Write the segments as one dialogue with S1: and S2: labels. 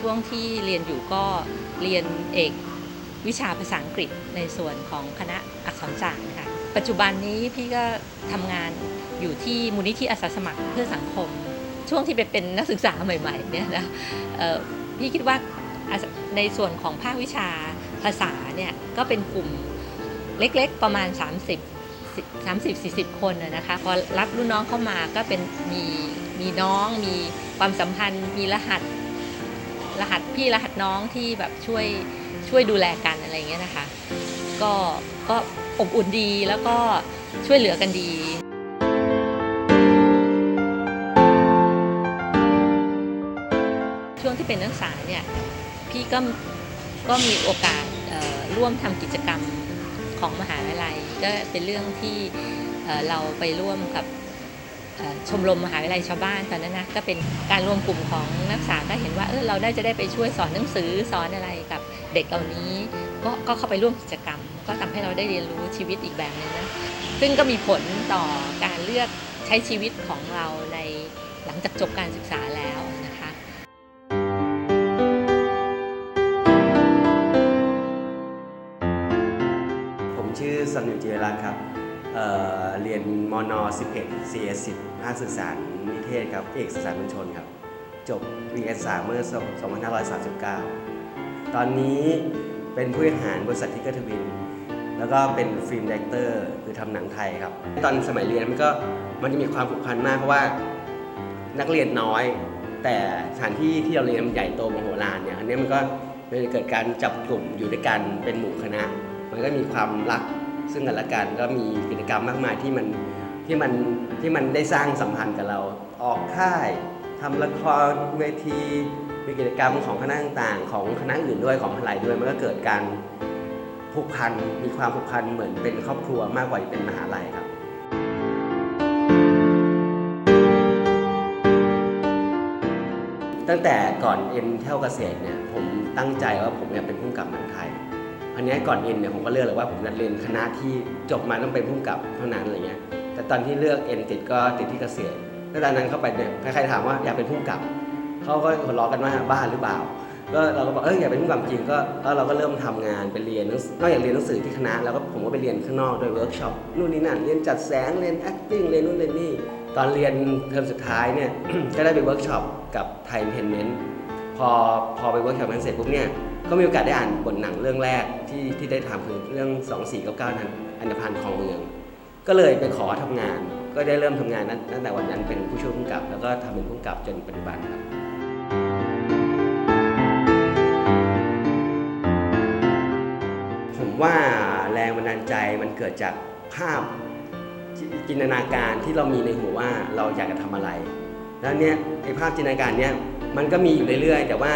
S1: ช่วงที่เรียนอยู่ก็เรียนเอกวิชาภาษาอังกฤษในส่วนของคณะอักษรศาสตร์ค่ะ ปัจจุบันนี้พี่ก็ทำงานอยู่ที่มูลนิธิอาสาสมัครเพื่อสังคม ช่วงที่ไปเป็นนักศึกษาใหม่ๆเนี่ยนะพี่คิดว่าในส่วนของภาควิชาภาษาเนี่ยก็เป็นกลุ่มเล็กๆประมาณ 30 30 40 คนนะคะพอรับรุ่นน้องเข้ามาก็เป็นมีมีน้องมีความสัมพันธ์มีรหัส รหัสพี่รหัสน้องที่แบบช่วยช่วยดูแลกันอะไรเงี้ยนะคะ ก็ก็อบอุ่นดีแล้วก็ช่วยเหลือกันดีช่วงที่เป็นนักศึกษาเนี่ยพี่ก็ก็มีโอกาสร่วมทำกิจกรรมของมหาวิทยาลัย ก็เป็นเรื่องที่เราไปร่วมกับ ชมรมมหาวิทยาลัยชาวบ้านตอนนั้นนะก็เป็นการรวมกลุ่มของนักศึกษาก็เห็นว่าเออเราได้จะได้ไปช่วยสอนหนังสือสอนอะไรกับเด็กเหล่านี้ก็ก็เข้าไปร่วมกิจกรรม ก็ทำให้เราได้เรียนรู้ชีวิตอีกแบบหนึงนะซึ่งก็มีผลต่อการเลือกใช้ชีวิตของเราในหลังจากจบการศึกษาแล้วนะคะ
S2: ผมชื่อสันนิวเจรัตครับ เเรียนมน 11 CS 10ภาคสื่อสารนิเทศครับ เอกสื่อสารมวลชนครับ จบ VS 3เมื่อ 2539 ตอนนี้เป็นผู้บริหารบริษัททิกเกอร์ทวิน แล้วก็เป็นฟิล์มดีเรคเตอร์คือทำหนังไทยครับ ตอนสมัยเรียนมันก็มันจะมีความผูกพันมากเพราะว่านักเรียนน้อย แต่สถานที่ที่เราเรียนมันใหญ่โตมโหฬารเนี่ยอันนี้มันก็เลยเกิดการจับกลุ่มอยู่ด้วยกันเป็นหมู่คณะ มันก็มีความรัก ซึ่งกันและกันก็มีกิจกรรมมากมายที่มันที่มันที่มันได้สร้างสัมพันธ์กับเรา ออกค่ายทำละครเวทีมีกิจกรรมของคณะต่างๆ ของคณะอื่นด้วยของมหาลัยด้วยมันก็เกิดการผูกพันมีความผูกพันเหมือนเป็นครอบครัวมากกว่าเป็นมหาลัยครับตั้งแต่ก่อนเอ็นเท่าเกษตรเนี่ยผมตั้งใจว่าผมอยากเป็นผู้กำกับหนังไทย นนี้ก่อนเอ็นเนี่ยผมก็เลือกเลยว่าผมจะเรียนคณะที่จบมาต้องเป็นผู้กับเท่านั้นอะไรเงี้ย แต่ตอนที่เลือกเอ็นติดก็ติดที่เกษตรแล้วตอนนั้นเข้าไปเนี่ยใครๆถามว่าอยากเป็นผู้กับ เขาก็หัวเราะกันว่าบ้าหรือเปล่า ก็เราก็บอกเอออยากเป็นผู้กับจริงก็แล้วเราก็เริ่มทำงานไปเรียนหนังสือนอกจากเรียนหนังสือที่คณะแล้วก็ผมก็ไปเรียนข้างนอกโดยเวิร์กช็อปนู่นนี่นั่นเรียนจัดแสงเรียน acting เรียนนู่นเรียนนี่ตอนเรียนเทอมสุดท้ายเนี่ยก็ได้ไปเวิร์กช็อปกับไทยเ n นเมนต์พอพอไปเวิร์กช็อปนั้นเสร็จปุ๊บเนี่ย ก็มีโอกาสได้อ่านบทหนังเรื่องแรกที่ที่ได้ทำคือเรื่อง 2499นั้นอันธพันธ์ของเมือง ก็เลยไปขอทำงาน ก็ได้เริ่มทำงานนั้นตั้งแต่วันนั้นเป็นผู้ช่วยผู้กำกับ แล้วก็ทำเป็นผู้กำกับจนปัจจุบันครับ ผมว่าแรงบันดาลใจมันเกิดจากภาพจิจินตนาการที่เรามีในหัวว่าเราอยากจะทำอะไร แล้วเนี่ยไอ้ภาพจินตนาการเนี่ยมันก็มีอยู่เรื่อยๆ แต่ว่า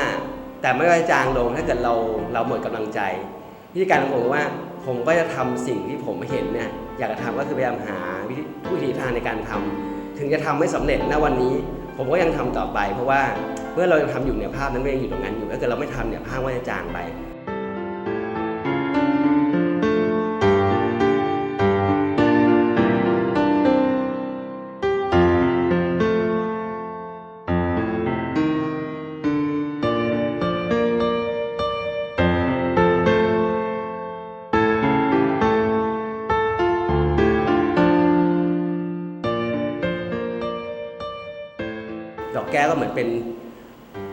S2: แต่ไม่ว่าจะจางลงถ้าเกิดเราเราหมดกำลังใจวิธีการของผมว่า ผมก็จะทำสิ่งที่ผมเห็นเนี่ยอยากจะทำก็คือพยายามหาวิธีวิธีทางในการทำถึงจะทำไม่สำเร็จณวันนี้ ผมก็ยังทำต่อไป เพราะว่าเมื่อเรายังทำอยู่เนี่ยภาพนั้นก็ยังอยู่ตรงนั้นอยู่ถ้าเกิดเราไม่ทำเนี่ยภาพก็จะจางไป แก้วก็เหมือนเป็น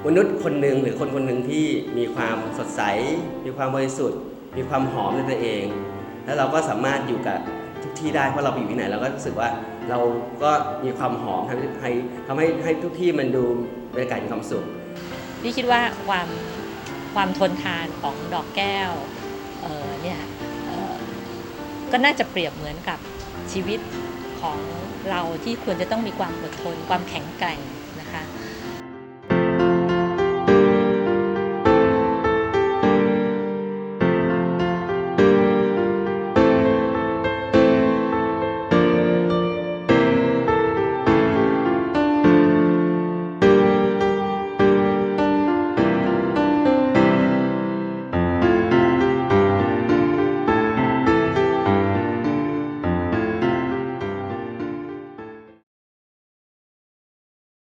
S2: มนุษย์คนหนึ่งหรือคนคนหนึ่งที่มีความสดใส มีความบริสุทธิ์ มีความหอมในตัวเอง แล้วเราก็สามารถอยู่กับทุกที่ได้เพราะเราไปอยู่ที่ไหนเราก็รู้สึกว่าเราก็มีความหอมทำให้ทำให้ให้ทุกที่มันดูบรรยากาศมีความสุข
S1: พี่คิดว่าความความทนทานของดอกแก้วเเนี่ยก็น่าจะเปรียบเหมือนกับชีวิตของเราที่ควรจะต้องมีความอดทน ความแข็งแกร่ง